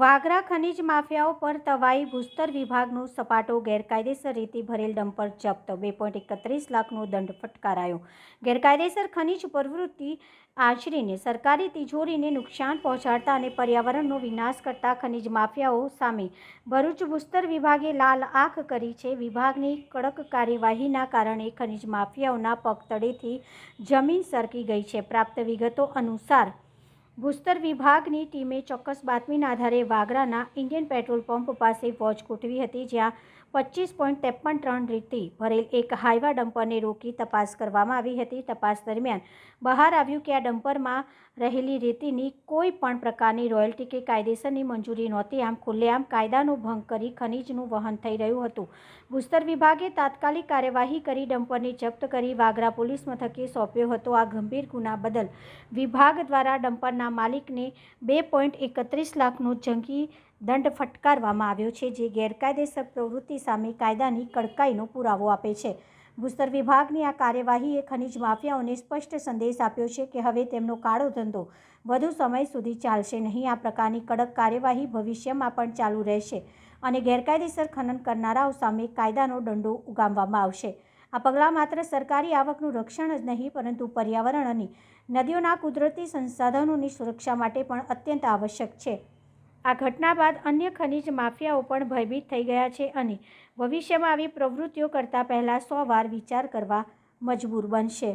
વાગરા ખનીજ માફિયાઓ પર તવાઈ ભૂસ્તર વિભાગનું સપાટો ગેરકાયદેસર રીતે ભરેલ ડમ્પર જપ્ત. બે પોઈન્ટ એકત્રીસ લાખનો દંડ ફટકારાયો. ગેરકાયદેસર ખનીજ પ્રવૃત્તિ આચરીને સરકારી તિજોરીને નુકસાન પહોંચાડતા અને પર્યાવરણનો વિનાશ કરતા ખનીજ માફિયાઓ સામે ભરૂચ ભૂસ્તર વિભાગે લાલ આંખ કરી છે. વિભાગની કડક કાર્યવાહીના કારણે ખનીજ માફિયાઓના પગ તળેથી જમીન સરકી ગઈ છે. પ્રાપ્ત વિગતો અનુસાર ભૂસ્તર વિભાગની ટીમે ચોક્કસ બાતમીના આધારે વાગરાના ઇન્ડિયન પેટ્રોલ પંપ પાસે વોચ ગોઠવી હતી, જ્યાં પચીસ પોઈન્ટ ત્રેપન ટન રીતે ભરેલ એક હાઈવા ડમ્પરને રોકી તપાસ કરવામાં આવી હતી. તપાસ દરમિયાન બહાર આવ્યું કે આ ડમ્પરમાં રહેલી રેતીની કોઈ પણ પ્રકારની રોયલ્ટી કે કાયદેસરની મંજૂરી નહોતી. આમ ખુલ્લેઆમ કાયદાનો ભંગ કરી ખનીજનું વહન થઈ રહ્યું હતું. ભૂસ્તર વિભાગે તાત્કાલિક કાર્યવાહી કરી ડમ્પરને જપ્ત કરી વાગરા પોલીસ મથકે સોંપ્યો હતો. આ ગંભીર ગુના બદલ વિભાગ દ્વારા ડમ્પરના માલિકને બે પોઈન્ટ એકત્રીસ લાખનો જંગી દંડ ફટકારવામાં આવ્યો છે, જે ગેરકાયદેસર પ્રવૃત્તિ સામે કાયદાની કડકાઈનો પુરાવો આપે છે. ભૂસ્તર વિભાગની આ કાર્યવાહીએ ખનીજ માફિયાઓને સ્પષ્ટ સંદેશ આપ્યો છે કે હવે તેમનો કાળો ધંધો વધુ સમય સુધી ચાલશે નહીં. આ પ્રકારની કડક કાર્યવાહી ભવિષ્યમાં પણ ચાલુ રહેશે અને ગેરકાયદેસર ખનન કરનારાઓ સામે કાયદાનો દંડો ઉગામવામાં આવશે. આ પગલાં માત્ર સરકારી આવકનું રક્ષણ જ નહીં, પરંતુ પર્યાવરણ અને નદીઓના કુદરતી સંસાધનોની સુરક્ષા માટે પણ અત્યંત આવશ્યક છે. આ ઘટના બાદ અન્ય ખનિજ માફિયાઓ પણ ભયભીત થઈ ગયા છે અને ભવિષ્યમાં આવી પ્રવૃત્તિઓ કરતાં પહેલાં સો વાર વિચાર કરવા મજબૂર બનશે.